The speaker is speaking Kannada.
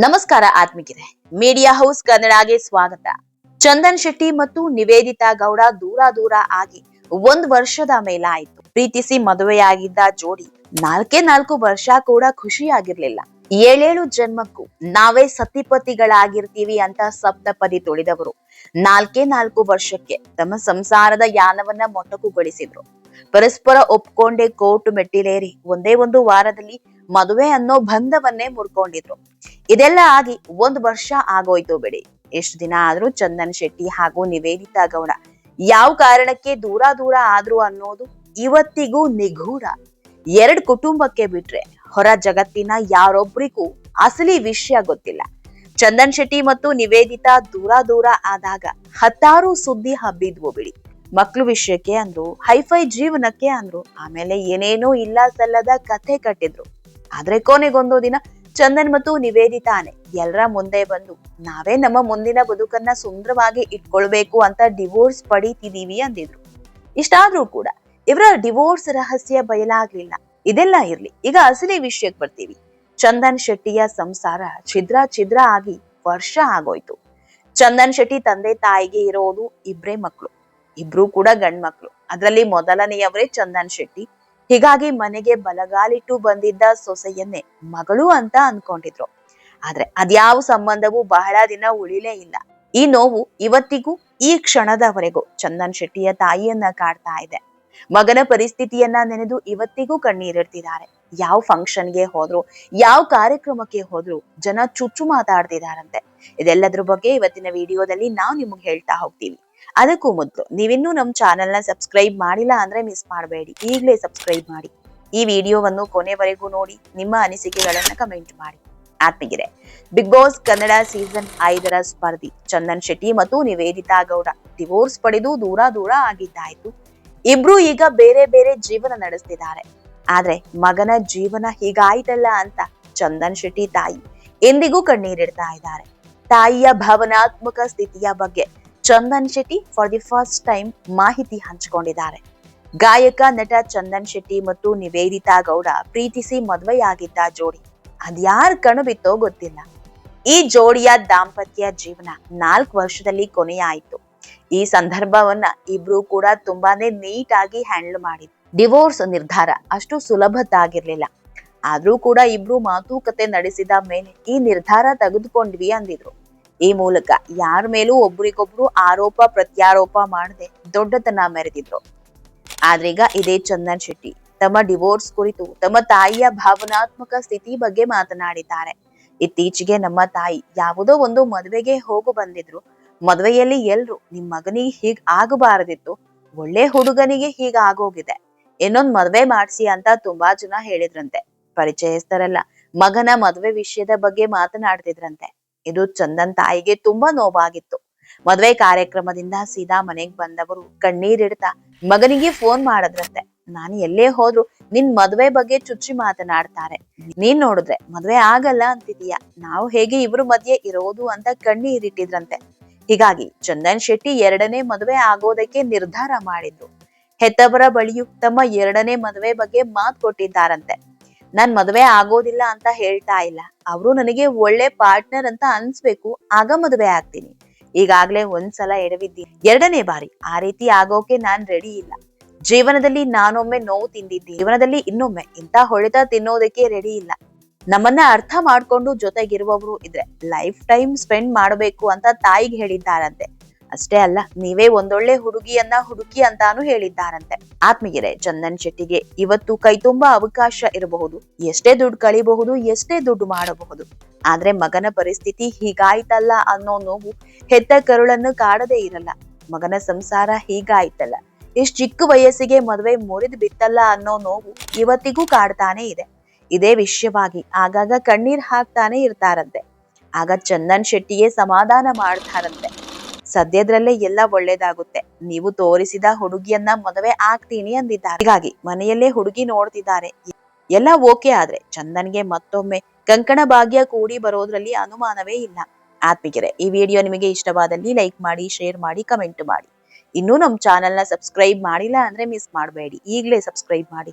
ನಮಸ್ಕಾರ ಆತ್ಮಿಕಿದೆ ಮೀಡಿಯಾ ಹೌಸ್ ಕನ್ನಡಗೆ ಸ್ವಾಗತ. ಚಂದನ್ ಶೆಟ್ಟಿ ಮತ್ತು ನಿವೇದಿತಾ ಗೌಡ ದೂರ ದೂರ ಆಗಿ ಒಂದ್ ವರ್ಷದ ಮೇಲಾಯ್ತು. ಪ್ರೀತಿಸಿ ಮದುವೆಯಾಗಿದ್ದ ಜೋಡಿ ನಾಲ್ಕೇ ನಾಲ್ಕು ವರ್ಷ ಕೂಡ ಖುಷಿಯಾಗಿರ್ಲಿಲ್ಲ. ಏಳೇಳು ಜನ್ಮಕ್ಕೂ ನಾವೇ ಸತಿಪತಿಗಳಾಗಿರ್ತೀವಿ ಅಂತ ಸಪ್ತಪದಿ ತುಳಿದವರು. ನಾಲ್ಕೇ ನಾಲ್ಕು ವರ್ಷಕ್ಕೆ ತಮ್ಮ ಸಂಸಾರದ ಯಾನವನ್ನ ಮೊಟಕುಗೊಳಿಸಿದ್ರು. ಪರಸ್ಪರ ಒಪ್ಕೊಂಡೆ ಕೋರ್ಟ್ ಮೆಟ್ಟಿಲೇರಿ ಒಂದೇ ಒಂದು ವಾರದಲ್ಲಿ ಮದುವೆ ಅನ್ನೋ ಬಂಧವನ್ನೇ ಮುರ್ಕೊಂಡಿದ್ರು. ಇದೆಲ್ಲ ಆಗಿ ಒಂದು ವರ್ಷ ಆಗೋಯ್ತು ಬಿಡಿ. ಎಷ್ಟು ದಿನ ಆದ್ರೂ ಚಂದನ್ ಶೆಟ್ಟಿ ಹಾಗೂ ನಿವೇದಿತಾ ಗೌಡ ಯಾವ ಕಾರಣಕ್ಕೆ ದೂರ ದೂರ ಆದ್ರು ಅನ್ನೋದು ಇವತ್ತಿಗೂ ನಿಗೂಢ. ಎರಡ್ ಕುಟುಂಬಕ್ಕೆ ಬಿಟ್ರೆ ಹೊರ ಜಗತ್ತಿನ ಯಾರೊಬ್ರಿಗೂ ಅಸಲಿ ವಿಷಯ ಗೊತ್ತಿಲ್ಲ. ಚಂದನ್ ಶೆಟ್ಟಿ ಮತ್ತು ನಿವೇದಿತಾ ದೂರ ದೂರ ಆದಾಗ ಹತ್ತಾರು ಸುದ್ದಿ ಹಬ್ಬಿದ್ವು ಬಿಡಿ. ಮಕ್ಳು ವಿಷಯಕ್ಕೆ ಅಂದ್ರು, ಹೈಫೈ ಜೀವನಕ್ಕೆ ಅಂದ್ರು, ಆಮೇಲೆ ಏನೇನೋ ಇಲ್ಲ ಸಲ್ಲದ ಕಥೆ ಕಟ್ಟಿದ್ರು. ಆದ್ರೆ ಕೊನೆಗೊಂದು ದಿನ ಚಂದನ್ ಮತ್ತು ನಿವೇದಿತಾನೆ. ಎಲ್ಲರ ಮುಂದೆ ಬಂದು, ನಾವೇ ನಮ್ಮ ಮುಂದಿನ ಬದುಕನ್ನ ಸುಂದರವಾಗಿ ಇಟ್ಕೊಳ್ಬೇಕು ಅಂತ ಡಿವೋರ್ಸ್ ಪಡೀತಿದೀವಿ ಅಂದಿದ್ರು. ಇಷ್ಟಾದ್ರೂ ಕೂಡ, ಇವರ ಡಿವೋರ್ಸ್ ರಹಸ್ಯ ಬಯಲಾಗ್ಲಿಲ್ಲ. ಇದೆಲ್ಲ ಇರ್ಲಿ, ಈಗ ಅಸಲಿ ವಿಷಯಕ್ಕೆ ಬರ್ತೀವಿ. ಚಂದನ್ ಶೆಟ್ಟಿಯ ಸಂಸಾರ ಛಿದ್ರ ಛಿದ್ರ ಆಗಿ ವರ್ಷ ಆಗೋಯ್ತು. ಚಂದನ್ ಶೆಟ್ಟಿ ತಂದೆ ತಾಯಿಗೆ ಇರೋದು ಇಬ್ರೇ ಮಕ್ಕಳು ಇಬ್ರು ಕೂಡ ಗಂಡ್ ಮಕ್ಕಳು ಅದರಲ್ಲಿ ಮೊದಲನೆಯವರೇ ಚಂದನ್ ಶೆಟ್ಟಿ. ಹೀಗಾಗಿ ಮನೆಗೆ ಬಲಗಾಲಿಟ್ಟು ಬಂದಿದ್ದ ಸೊಸೆಯನ್ನೇ ಮಗಳು ಅಂತ ಅನ್ಕೊಂಡಿದ್ರು. ಆದ್ರೆ ಅದ್ಯಾವ ಸಂಬಂಧವೂ ಬಹಳ ದಿನ ಉಳಿಲೇ ಇಲ್ಲ. ಈ ನೋವು ಇವತ್ತಿಗೂ ಈ ಕ್ಷಣದವರೆಗೂ ಚಂದನ್ ಶೆಟ್ಟಿಯ ತಾಯಿಯನ್ನ ಕಾಡ್ತಾ ಇದೆ. ಮಗನ ಪರಿಸ್ಥಿತಿಯನ್ನ ನೆನೆದು ಇವತ್ತಿಗೂ ಕಣ್ಣೀರಿಡ್ತಿದ್ದಾರೆ. ಯಾವ ಫಂಕ್ಷನ್ಗೆ ಹೋದ್ರು, ಯಾವ ಕಾರ್ಯಕ್ರಮಕ್ಕೆ ಹೋದ್ರು ಜನ ಚುಚ್ಚು ಮಾತಾಡ್ತಿದಾರಂತೆ. ಇದೆಲ್ಲದ್ರ ಬಗ್ಗೆ ಇವತ್ತಿನ ವಿಡಿಯೋದಲ್ಲಿ ನಾವು ನಿಮಗೆ ಹೇಳ್ತಾ ಹೋಗ್ತೀವಿ ಅದಕ್ಕೂ ಮೊದಲು, ನೀವಿನ್ನೂ ನಮ್ಮ ಚಾನೆಲ್ನ ಸಬ್ಸ್ಕ್ರೈಬ್ ಮಾಡಿಲ್ಲ ಅಂದ್ರೆ ಮಿಸ್ ಮಾಡಬೇಡಿ. ಈಗಲೇ ಸಬ್ಸ್ಕ್ರೈಬ್ ಮಾಡಿ. ಈ ವಿಡಿಯೋವನ್ನು ಕೊನೆವರೆಗೂ ನೋಡಿ, ನಿಮ್ಮ ಅನಿಸಿಕೆಗಳನ್ನು ಕಮೆಂಟ್ ಮಾಡಿ. ಆತ್ಮಿಗಿರೆ ಬಿಗ್ ಬಾಸ್ ಕನ್ನಡ ಸೀಸನ್ ಐದರ ಸ್ಪರ್ಧಿ, ಚಂದನ್ ಶೆಟ್ಟಿ ಮತ್ತು ನಿವೇದಿತಾ ಗೌಡ ಡಿವೋರ್ಸ್ ಪಡೆದು ದೂರ ದೂರ ಆಗಿದ್ದಾಯ್ತು. ಇಬ್ರು ಈಗ ಬೇರೆ ಬೇರೆ ಜೀವನ ನಡೆಸ್ತಿದ್ದಾರೆ. ಆದ್ರೆ ಮಗನ ಜೀವನ ಹೀಗಾಯ್ತಲ್ಲ ಅಂತ ಚಂದನ್ ಶೆಟ್ಟಿ ತಾಯಿ ಎಂದಿಗೂ ಕಣ್ಣೀರಿಡ್ತಾ ಇದ್ದಾರೆ. ತಾಯಿಯ ಭಾವನಾತ್ಮಕ ಸ್ಥಿತಿಯ ಬಗ್ಗೆ Chandan Shetty for the first time ಮಾಹಿತಿ ಹಂಚಿಕೊಂಡಿದ್ದಾರೆ. ಗಾಯಕ, ನಟ ಚಂದನ್ ಶೆಟ್ಟಿ ಮತ್ತು ನಿವೇದಿತಾ ಗೌಡ ಪ್ರೀತಿಸಿ ಮದುವೆಯಾಗಿದ್ದ ಜೋಡಿ. ಅದ್ಯಾರ್ ಕಣ್ಣು ಬಿತ್ತೋ ಗೊತ್ತಿಲ್ಲ. ಈ ಜೋಡಿಯ ದಾಂಪತ್ಯ ಜೀವನ ನಾಲ್ಕು ವರ್ಷದಲ್ಲಿ ಕೊನೆಯಾಯಿತು. ಈ ಸಂದರ್ಭವನ್ನ ಇಬ್ರು ಕೂಡ ತುಂಬಾನೇ ನೀಟ್ ಆಗಿ ಹ್ಯಾಂಡಲ್ ಮಾಡಿದ್ರು. ಡಿವೋರ್ಸ್ ನಿರ್ಧಾರ ಅಷ್ಟು ಸುಲಭದ್ದಾಗಿರ್ಲಿಲ್ಲ. ಆದ್ರೂ ಕೂಡ ಇಬ್ರು ಮಾತುಕತೆ ನಡೆಸಿದ ಮೇಲೆ ಈ ನಿರ್ಧಾರ ತೆಗೆದುಕೊಂಡ್ವಿ ಅಂದಿದ್ರು. ಈ ಮೂಲಕ ಯಾರ ಮೇಲೂ ಒಬ್ರಿಗೊಬ್ರು ಆರೋಪ, ಪ್ರತ್ಯಾರೋಪ ಮಾಡದೆ ದೊಡ್ಡತನ ಮೆರೆದಿದ್ರು. ಆದ್ರೀಗ ಇದೇ ಚಂದನ್ ಶೆಟ್ಟಿ. ತಮ್ಮ ಡಿವೋರ್ಸ್ ಕುರಿತು ತಮ್ಮ ತಾಯಿಯ ಭಾವನಾತ್ಮಕ ಸ್ಥಿತಿ ಬಗ್ಗೆ ಮಾತನಾಡಿದ್ದಾರೆ. ಇತ್ತೀಚೆಗೆ ನಮ್ಮ ತಾಯಿ ಯಾವುದೋ ಒಂದು ಮದುವೆಗೆ ಹೋಗು ಬಂದಿದ್ರು. ಮದುವೆಯಲ್ಲಿ ಎಲ್ರು ನಿಮ್ ಮಗನಿಗೆ ಹೀಗ್ ಆಗಬಾರದಿತ್ತು. ಒಳ್ಳೆ ಹುಡುಗನಿಗೆ ಹೀಗ ಆಗೋಗಿದೆ. ಇನ್ನೊಂದ್ ಮದ್ವೆ ಮಾಡ್ಸಿ ಅಂತ ತುಂಬಾ ಜನ ಹೇಳಿದ್ರಂತೆ. ಪರಿಚಯಸ್ಥರಲ್ಲ ಮಗನ ಮದ್ವೆ ವಿಷಯದ ಬಗ್ಗೆ ಮಾತನಾಡ್ತಿದ್ರಂತೆ. ಇದು ಚಂದನ್ ತಾಯಿಗೆ ತುಂಬಾ ನೋವಾಗಿತ್ತು. ಮದ್ವೆ ಕಾರ್ಯಕ್ರಮದಿಂದ ಸೀದಾ ಮನೆಗ್ ಬಂದವರು ಕಣ್ಣೀರಿಡ್ತಾ ಮಗನಿಗೆ ಫೋನ್ ಮಾಡದ್ರಂತೆ. ನಾನು ಎಲ್ಲೇ ಹೋದ್ರು ನಿನ್ ಮದ್ವೆ ಬಗ್ಗೆ ಚುಚ್ಚಿ ಮಾತನಾಡ್ತಾರೆ. ನೀನ್ ನೋಡಿದ್ರೆ ಮದ್ವೆ ಆಗಲ್ಲ ಅಂತಿದೀಯ. ನಾವು ಹೇಗೆ ಇವ್ರ ಮಧ್ಯೆ ಇರೋದು ಅಂತ ಕಣ್ಣೀರಿಟ್ಟಿದ್ರಂತೆ ಹೀಗಾಗಿ ಚಂದನ್ ಶೆಟ್ಟಿ ಎರಡನೇ ಮದುವೆ ಆಗೋದಕ್ಕೆ ನಿರ್ಧಾರ ಮಾಡಿದ್ರು. ಹೆತ್ತವರ ಬಳಿಯು ತಮ್ಮ ಎರಡನೇ ಮದುವೆ ಬಗ್ಗೆ ಮಾತು ಕೊಟ್ಟಿದ್ದಾರಂತೆ. ನಾನ್ ಮದುವೆ ಆಗೋದಿಲ್ಲ ಅಂತ ಹೇಳ್ತಾ ಇಲ್ಲ. ಅವರು ನನಗೆ ಒಳ್ಳೆ ಪಾರ್ಟ್ನರ್ ಅಂತ ಅನ್ಸ್ಬೇಕು, ಆಗ ಮದುವೆ ಆಗ್ತೀನಿ. ಈಗಾಗ್ಲೇ ಒಂದ್ಸಲ ಎಡವಿದ್ದೀನಿ ಎರಡನೇ ಬಾರಿ, ಆ ರೀತಿ ಆಗೋಕೆ ನಾನ್ ರೆಡಿ ಇಲ್ಲ. ಜೀವನದಲ್ಲಿ ನಾನೊಮ್ಮೆ ನೋವು ತಿಂದಿದ್ದೀನಿ ಜೀವನದಲ್ಲಿ ಇನ್ನೊಮ್ಮೆ ಇಂಥ ಹೊಳೆತ ತಿನ್ನೋದಕ್ಕೆ ರೆಡಿ ಇಲ್ಲ. ನಮ್ಮನ್ನ ಅರ್ಥ ಮಾಡ್ಕೊಂಡು ಜೊತೆಗಿರುವವರು ಇದ್ರೆ ಲೈಫ್ ಟೈಮ್ ಸ್ಪೆಂಡ್ ಮಾಡಬೇಕು ಅಂತ ತಾಯಿಗೆ ಹೇಳಿದ್ದಾರಂತೆ. ಅಷ್ಟೇ ಅಲ್ಲ, ನೀವೇ ಒಂದೊಳ್ಳೆ ಹುಡುಗಿಯನ್ನ ಹುಡುಕಿ ಅಂತಾನು ಹೇಳಿದ್ದಾರಂತೆ. ಆತ್ಮೀಯರೇ, ಚಂದನ್ ಶೆಟ್ಟಿಗೆ ಇವತ್ತು ಕೈ ತುಂಬಾ ಅವಕಾಶ ಇರಬಹುದು. ಎಷ್ಟೇ ದುಡ್ಡು ಕಳಿಬಹುದು, ಎಷ್ಟೇ ದುಡ್ಡು ಮಾಡಬಹುದು. ಆದ್ರೆ ಮಗನ ಪರಿಸ್ಥಿತಿ ಹೀಗಾಯ್ತಲ್ಲ ಅನ್ನೋ ನೋವು ಹೆತ್ತ ಕರುಳನ್ನು ಕಾಡದೇ ಇರಲ್ಲ. ಮಗನ ಸಂಸಾರ ಹೀಗಾಯ್ತಲ್ಲ. ಇಷ್ಟು ಚಿಕ್ಕ ವಯಸ್ಸಿಗೆ ಮದುವೆ ಮುರಿದು ಬಿತ್ತಲ್ಲ ಅನ್ನೋ ನೋವು ಇವತ್ತಿಗೂ ಕಾಡ್ತಾನೆ ಇದೆ. ಇದೇ ವಿಷಯವಾಗಿ ಆಗಾಗ ಕಣ್ಣೀರ್ ಹಾಕ್ತಾನೆ ಇರ್ತಾರಂತೆ. ಆಗ ಚಂದನ್ ಶೆಟ್ಟಿಯೇ ಸಮಾಧಾನ ಮಾಡ್ತಾರಂತೆ. ಸದ್ಯದ್ರಲ್ಲೇ ಎಲ್ಲ ಒಳ್ಳೇದಾಗುತ್ತೆ. ನೀವು ತೋರಿಸಿದ ಹುಡುಗಿಯನ್ನ ಮದುವೆ ಆಗ್ತೀನಿ ಅಂದಿದ್ದಾರೆ. ಹೀಗಾಗಿ ಮನೆಯಲ್ಲೇ ಹುಡುಗಿ ನೋಡ್ತಿದ್ದಾರೆ. ಎಲ್ಲ ಓಕೆ ಆದ್ರೆ ಚಂದನ್ಗೆ ಮತ್ತೊಮ್ಮೆ ಕಂಕಣ ಭಾಗ್ಯ ಕೂಡಿ ಬರೋದ್ರಲ್ಲಿ ಅನುಮಾನವೇ ಇಲ್ಲ. ಆತ್ಮಿಕರೆ ಈ ವಿಡಿಯೋ ನಿಮಗೆ ಇಷ್ಟವಾದಲ್ಲಿ ಲೈಕ್ ಮಾಡಿ, ಶೇರ್ ಮಾಡಿ, ಕಮೆಂಟ್ ಮಾಡಿ. ಇನ್ನೂ ನಮ್ಮ ಚಾನೆಲ್ನ ಸಬ್ಸ್ಕ್ರೈಬ್ ಮಾಡಿಲ್ಲ ಅಂದ್ರೆ ಮಿಸ್ ಮಾಡಬೇಡಿ. ಈಗಲೇ ಸಬ್ಸ್ಕ್ರೈಬ್ ಮಾಡಿ.